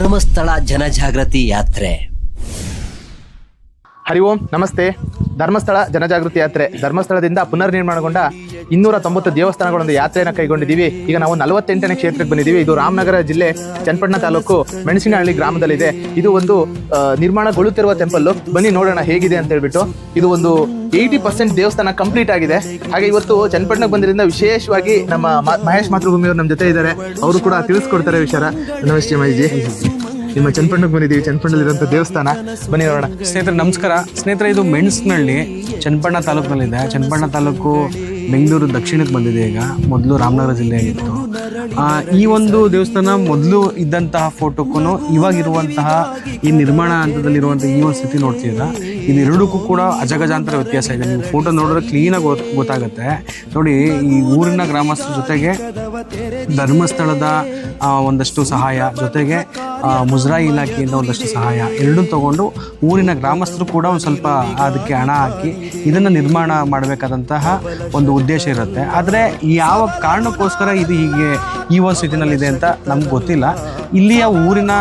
ಧರ್ಮಸ್ಥಳ ಜನಜಾಗೃತಿ ಯಾತ್ರೆ. ಹರಿ ಓಂ, ನಮಸ್ತೆ. ಧರ್ಮಸ್ಥಳ ಜನಜಾಗೃತಿ ಯಾತ್ರೆ. ಧರ್ಮಸ್ಥಳದಿಂದ ಪುನರ್ ನಿರ್ಮಾಣಗೊಂಡ ಇನ್ನೂರ ತೊಂಬತ್ತು ದೇವಸ್ಥಾನಗಳೊಂದು ಯಾತ್ರೆಯನ್ನು ಕೈಗೊಂಡಿದ್ದೀವಿ. ಈಗ ನಾವು ನಲವತ್ತೆಂಟನೇ ಕ್ಷೇತ್ರಕ್ಕೆ ಬಂದಿದ್ದೀವಿ. ಇದು ರಾಮನಗರ ಜಿಲ್ಲೆ ಚನ್ನಪಟ್ಟಣ ತಾಲೂಕು ಮೆಣಸಿನಹಳ್ಳಿ ಗ್ರಾಮದಲ್ಲಿದೆ. ಇದು ಒಂದು ನಿರ್ಮಾಣಗೊಳ್ಳುತ್ತಿರುವ ಟೆಂಪಲ್ಲು ಬನ್ನಿ ನೋಡೋಣ ಹೇಗಿದೆ ಅಂತ ಹೇಳ್ಬಿಟ್ಟು. ಇದು ಒಂದು ಏಯ್ಟಿ ಪರ್ಸೆಂಟ್ ದೇವಸ್ಥಾನ ಕಂಪ್ಲೀಟ್ ಆಗಿದೆ. ಹಾಗೆ ಇವತ್ತು ಚನ್ನಪಟ್ಟಣಕ್ಕೆ ಬಂದಿರಿಂದ ವಿಶೇಷವಾಗಿ ನಮ್ಮ ಮಹೇಶ್ ಮಾತೃಭೂಮಿಯವರು ನಮ್ಮ ಜೊತೆ ಇದ್ದಾರೆ. ಅವರು ಕೂಡ ತಿಳಿಸ್ಕೊಡ್ತಾರೆ ವಿಚಾರ. ನಮಸ್ತೆ ಮೈಜಿ ನಿಮ್ಮ ಚನ್ನಪಣ್ಣಕ್ಕೆ ಬಂದಿದ್ದೀವಿ. ಚನ್ನಪಟ್ಟಣದಲ್ಲಿರುವಂಥ ದೇವಸ್ಥಾನ. ಬನ್ನಿ ನೋಡೋಣ. ಸ್ನೇಹಿತರೆ, ನಮಸ್ಕಾರ. ಸ್ನೇಹಿತರೆ, ಇದು ಮೆಣಸಿನಹಳ್ಳಿ ಚನ್ನಪಣ್ಣ ತಾಲೂಕಿನಲ್ಲಿದೆ. ಚನ್ನಪಣ್ಣ ತಾಲೂಕು ಬೆಂಗಳೂರು ದಕ್ಷಿಣಕ್ಕೆ ಬಂದಿದೆ ಈಗ. ಮೊದಲು ರಾಮನಗರ ಜಿಲ್ಲೆಯಾಗಿತ್ತು ಈ ಒಂದು ದೇವಸ್ಥಾನ ಮೊದಲು ಇದ್ದಂತಹ ಫೋಟೋಕ್ಕೂ ಇವಾಗಿರುವಂತಹ ಈ ನಿರ್ಮಾಣ ಹಂತದಲ್ಲಿರುವಂಥ ಈ ಒಂದು ಸ್ಥಿತಿ ನೋಡ್ತೀರಾ ಇದೆರಡಕ್ಕೂ ಕೂಡ ಅಜಗಜಾಂತರ ವ್ಯತ್ಯಾಸ ಇದೆ. ನೀವು ಫೋಟೋ ನೋಡಿದ್ರೆ ಕ್ಲೀನಾಗಿ ಗೊತ್ ಗೊತ್ತಾಗುತ್ತೆ. ನೋಡಿ, ಈ ಊರಿನ ಗ್ರಾಮಸ್ಥರ ಜೊತೆಗೆ ಧರ್ಮಸ್ಥಳದ ಒಂದಷ್ಟು ಸಹಾಯ ಜೊತೆಗೆ ಮುಜರಾಯಿ ಇಲಾಖೆಯಿಂದ ಒಂದಷ್ಟು ಸಹಾಯ ಎರಡೂ ತಗೊಂಡು ಊರಿನ ಗ್ರಾಮಸ್ಥರು ಕೂಡ ಒಂದು ಸ್ವಲ್ಪ ಅದಕ್ಕೆ ಹಣ ಹಾಕಿ ಇದನ್ನು ನಿರ್ಮಾಣ ಮಾಡಬೇಕಾದಂತಹ ಒಂದು ಉದ್ದೇಶ ಇರುತ್ತೆ. ಆದರೆ ಯಾವ ಕಾರಣಕ್ಕೋಸ್ಕರ ಇದು ಹೀಗೆ ಈ ಒಂದು ಸ್ಥಿತಿನಲ್ಲಿದೆ ಅಂತ ನಮ್ಗೆ ಗೊತ್ತಿಲ್ಲ. ಇಲ್ಲಿಯ ಊರಿನ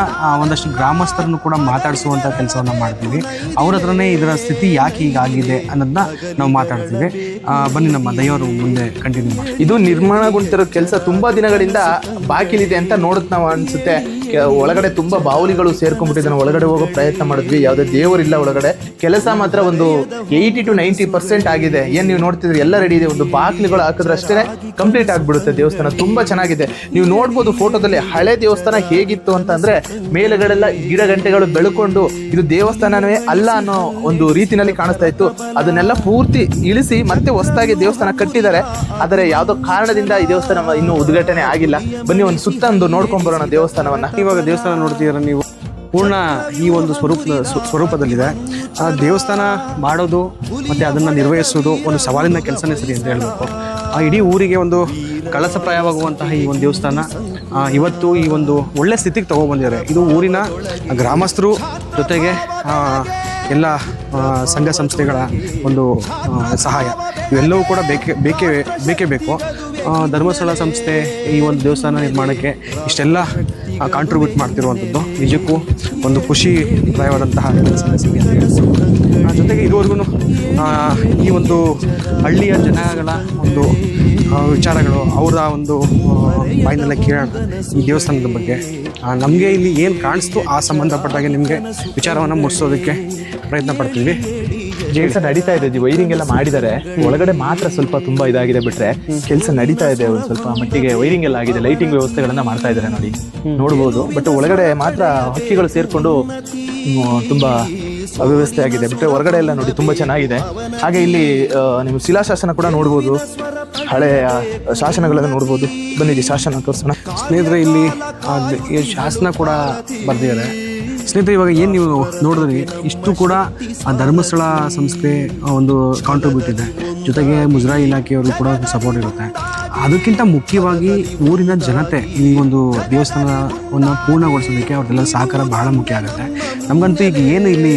ಒಂದಷ್ಟು ಗ್ರಾಮಸ್ಥರನ್ನು ಕೂಡ ಮಾತಾಡಿಸುವಂಥ ಕೆಲಸವನ್ನು ಮಾಡ್ತೀವಿ. ಅವ್ರ ಹತ್ರನೇ ಇದರ ಸ್ಥಿತಿ ಯಾಕೆ ಹೀಗಾಗಿದೆ ಅನ್ನೋದನ್ನ ನಾವು ಮಾತಾಡ್ತೀವಿ. ಬನ್ನಿ ನಮ್ಮ ದಯವರು ಮುಂದೆ ಕಂಟಿನ್ಯೂ ಮಾಡಿ ಇದು ನಿರ್ಮಾಣಗೊಂಡಿರೋ ಕೆಲಸ ತುಂಬಾ ದಿನಗಳಿಂದ ಬಾಕಿಲಿದೆ ಅಂತ ನೋಡುತ್ತ ನಾವು ಅನ್ಸುತ್ತೆ ಒಳಗಡೆ ತುಂಬಾ ಬಾವುಲಿಗಳು ಸೇರ್ಕೊಂಡ್ಬಿಟ್ಟಿದ್ದಾನೆ. ಒಳಗಡೆ ಹೋಗೋ ಪ್ರಯತ್ನ ಮಾಡಿದ್ವಿ. ಯಾವುದೇ ದೇವರಿಲ್ಲ ಒಳಗಡೆ. ಕೆಲಸ ಮಾತ್ರ ಒಂದು ಏಯ್ಟಿ ಟು ನೈಂಟಿ ಪರ್ಸೆಂಟ್ ಆಗಿದೆ. ಏನ್ ನೀವು ನೋಡ್ತಿದ್ರೆ? ಎಲ್ಲ ರೆಡಿ ಇದೆ. ಒಂದು ಬಾಗಿಲುಗಳು ಹಾಕಿದ್ರೆ ಅಷ್ಟೇ ಕಂಪ್ಲೀಟ್ ಆಗ್ಬಿಡುತ್ತೆ ದೇವಸ್ಥಾನ. ತುಂಬಾ ಚೆನ್ನಾಗಿದೆ. ನೀವು ನೋಡ್ಬೋದು ಫೋಟೋದಲ್ಲಿ ಹಳೆ ದೇವಸ್ಥಾನ ಹೇಗಿತ್ತು ಅಂತಂದ್ರೆ ಮೇಲೆಗಡೆಲ್ಲ ಗಿಡ ಗಂಟೆಗಳು ಬೆಳ್ಕೊಂಡು ಇದು ದೇವಸ್ಥಾನವೇ ಅಲ್ಲ ಅನ್ನೋ ಒಂದು ರೀತಿನಲ್ಲಿ ಕಾಣಿಸ್ತಾ ಇತ್ತು. ಅದನ್ನೆಲ್ಲ ಪೂರ್ತಿ ಇಳಿಸಿ ಮತ್ತೆ ಹೊಸದಾಗಿ ದೇವಸ್ಥಾನ ಕಟ್ಟಿದ್ದಾರೆ. ಆದರೆ ಯಾವುದೋ ಕಾರಣದಿಂದ ಈ ದೇವಸ್ಥಾನ ಇನ್ನೂ ಉದ್ಘಾಟನೆ ಆಗಿಲ್ಲ. ಬನ್ನಿ ಒಂದು ಸುತ್ತ ಒಂದು ನೋಡ್ಕೊಂಡ್ ಬರೋಣ ದೇವಸ್ಥಾನವನ್ನ. ಇವಾಗ ದೇವಸ್ಥಾನ ನೋಡ್ತೀರ ನೀವು. ಪೂರ್ಣ ಈ ಒಂದು ಸ್ವರೂಪ, ಸ್ವರೂಪದಲ್ಲಿದೆ. ಆ ದೇವಸ್ಥಾನ ಮಾಡೋದು ಮತ್ತು ಅದನ್ನು ನಿರ್ವಹಿಸೋದು ಒಂದು ಸವಾಲಿನ ಕೆಲಸನೇ ಸರಿ ಅಂತ ಹೇಳಬೇಕು. ಆ ಇಡೀ ಊರಿಗೆ ಒಂದು ಕಳಸಪ್ರಾಯವಾಗುವಂತಹ ಈ ಒಂದು ದೇವಸ್ಥಾನ ಇವತ್ತು ಈ ಒಂದು ಒಳ್ಳೆ ಸ್ಥಿತಿಗೆ ತಗೊಬಂದಿದ್ದಾರೆ. ಇದು ಊರಿನ ಗ್ರಾಮಸ್ಥರು ಜೊತೆಗೆ ಎಲ್ಲ ಸಂಘ ಸಂಸ್ಥೆಗಳ ಒಂದು ಸಹಾಯ. ಇವೆಲ್ಲವೂ ಕೂಡ ಬೇಕೇ ಬೇಕೇ ಬೇಕೇ ಬೇಕು. ಧರ್ಮಸ್ಥಳ ಸಂಸ್ಥೆ ಈ ಒಂದು ದೇವಸ್ಥಾನ ನಿರ್ಮಾಣಕ್ಕೆ ಇಷ್ಟೆಲ್ಲ ಕಾಂಟ್ರಿಬ್ಯೂಟ್ ಮಾಡ್ತಿರುವಂಥದ್ದು. ನಿಜಕ್ಕೂ ಒಂದು ಹೇಳ್ಬೋದು. ಆ, ಜೊತೆಗೆ ಇದುವರೆಗೂ ಈ ಒಂದು ಹಳ್ಳಿಯ ಜನಗಳ ಒಂದು ವಿಚಾರಗಳು ಅವರ ಒಂದು ಬಾಯಿನೆಲ್ಲ ಕೇಳೋಣ ಈ ದೇವಸ್ಥಾನದ ಬಗ್ಗೆ. ನಮಗೆ ಇಲ್ಲಿ ಏನು ಕಾಣಿಸ್ತು ಆ ಸಂಬಂಧಪಟ್ಟಾಗೆ ನಿಮಗೆ ವಿಚಾರವನ್ನು ಮುಟ್ಟಿಸೋದಕ್ಕೆ ಪ್ರಯತ್ನ ಪಡ್ತೀವಿ. ಕೆಲಸ ನಡೀತಾ ಇದೆ ವೈರಿಂಗ್ ಎಲ್ಲ ಮಾಡಿದ್ದಾರೆ. ಒಳಗಡೆ ಮಾತ್ರ ಸ್ವಲ್ಪ ತುಂಬಾ ಇದಾಗಿದೆ ಬಿಟ್ರೆ ಕೆಲಸ ನಡೀತಾ ಇದೆ ಒಂದು ಸ್ವಲ್ಪ ಮಟ್ಟಿಗೆ ವೈರಿಂಗ್ ಎಲ್ಲ ಆಗಿದೆ ಲೈಟಿಂಗ್ ವ್ಯವಸ್ಥೆಗಳನ್ನ ಮಾಡ್ತಾ ಇದ್ದಾರೆ ನೋಡಿ. ನೋಡ್ಬೋದು ಬಟ್ ಒಳಗಡೆ ಮಾತ್ರ ಹಕ್ಕಿಗಳು ಸೇರ್ಕೊಂಡು ತುಂಬಾ ಅವ್ಯವಸ್ಥೆ ಆಗಿದೆ ಬಿಟ್ಟರೆ ಹೊರಗಡೆ ಎಲ್ಲ ನೋಡಿ ತುಂಬಾ ಚೆನ್ನಾಗಿದೆ. ಹಾಗೆ ಇಲ್ಲಿ ನಿಮ್ಮ ಶಿಲಾಶಾಸನ ಕೂಡ ನೋಡ್ಬೋದು. ಹಳೆಯ ಶಾಸನಗಳನ್ನು ನೋಡ್ಬೋದು. ಬನ್ನಿ ಶಾಸನ ತೋರಿಸೋಣ. ಸ್ನೇಹಿತರೆ ಇಲ್ಲಿ ಶಾಸನ ಕೂಡ ಬರೆದಿದ್ದಾರೆ. ಸ್ನೇಹಿತರೆ, ಇವಾಗ ಏನು ನೀವು ನೋಡಿದ್ರಿ? ಇಷ್ಟು ಕೂಡ ಆ ಧರ್ಮಸ್ಥಳ ಸಂಸ್ಥೆ ಒಂದು ಕಾಂಟ್ರಿಬ್ಯೂಟ್ ಇದೆ. ಜೊತೆಗೆ ಮುಜರಾಯಿ ಇಲಾಖೆಯವರು ಕೂಡ ಸಪೋರ್ಟ್ ಇರುತ್ತೆ. ಅದಕ್ಕಿಂತ ಮುಖ್ಯವಾಗಿ ಊರಿನ ಜನತೆ ಈ ಒಂದು ದೇವಸ್ಥಾನವನ್ನು ಪೂರ್ಣಗೊಳಿಸೋದಕ್ಕೆ ಅವ್ರದ್ದೆಲ್ಲ ಸಹಕಾರ ಬಹಳ ಮುಖ್ಯ ಆಗುತ್ತೆ. ನಮಗಂತೂ ಈಗ ಏನು ಇಲ್ಲಿ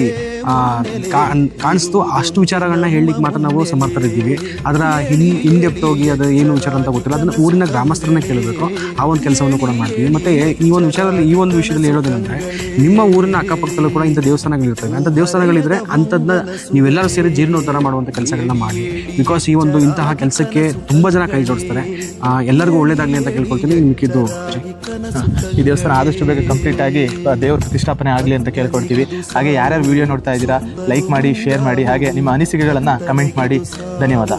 ಕಾಣಿಸ್ತು ಅಷ್ಟು ವಿಚಾರಗಳನ್ನ ಹೇಳಲಿಕ್ಕೆ ಮಾತ್ರ ನಾವು ಸಮರ್ಥರಿದ್ದೀವಿ. ಅದರ ಹಿನ್ ಹಿಂದೆಪ್ಟ್ ಹೋಗಿ ಅದು ಏನು ವಿಚಾರ ಅಂತ ಗೊತ್ತಿಲ್ಲ. ಅದನ್ನು ಊರಿನ ಗ್ರಾಮಸ್ಥರನ್ನ ಕೇಳಬೇಕು. ಆ ಒಂದು ಕೆಲಸವನ್ನು ಕೂಡ ಮಾಡ್ತೀವಿ. ಮತ್ತು ಈ ಒಂದು ವಿಚಾರದಲ್ಲಿ ಈ ಒಂದು ವಿಷಯದಲ್ಲಿ ಹೇಳೋದೇನೆಂದರೆ ನಿಮ್ಮ ಊರಿನ ಅಕ್ಕಪಕ್ಕದಲ್ಲೂ ಕೂಡ ಇಂಥ ದೇವಸ್ಥಾನಗಳಿರ್ತವೆ ಅಂಥ ದೇವಸ್ಥಾನಗಳಿದ್ರೆ ಅಂಥದ್ದನ್ನ ನೀವೆಲ್ಲರೂ ಸೇರಿ ಜೀರ್ಣೋದ್ಧಾರ ಮಾಡುವಂಥ ಕೆಲಸಗಳನ್ನ ಮಾಡಿ. ಬಿಕಾಸ್ ಈ ಒಂದು ಇಂತಹ ಕೆಲಸಕ್ಕೆ ತುಂಬ ಜನ ಕೈ ಜೋಡಿಸ್ತಾರೆ. ಎಲ್ಲರಿಗೂ ಒಳ್ಳೇದಾಗಲಿ ಅಂತ ಕೇಳ್ಕೊಳ್ತೀನಿ. ನಿಮ್ಗಿದ್ದು ಈ ದೇವಸ್ಥಾನ ಆದಷ್ಟು ಬೇಗ ಕಂಪ್ಲೀಟ್ ಆಗಿ ದೇವ್ರ ಪ್ರತಿಷ್ಠಾಪನೆ ಆಗಲಿ ಅಂತ ಕೇಳ್ಕೊಳ್ತೀವಿ. ಹಾಗೆ ಯಾರ್ಯಾರು ವಿಡಿಯೋ ನೋಡ್ತಾ ಇದ್ದೀರಾ ಲೈಕ್ ಮಾಡಿ ಶೇರ್ ಮಾಡಿ, ಹಾಗೆ ನಿಮ್ಮ ಅನಿಸಿಕೆಗಳನ್ನು ಕಮೆಂಟ್ ಮಾಡಿ. ಧನ್ಯವಾದ.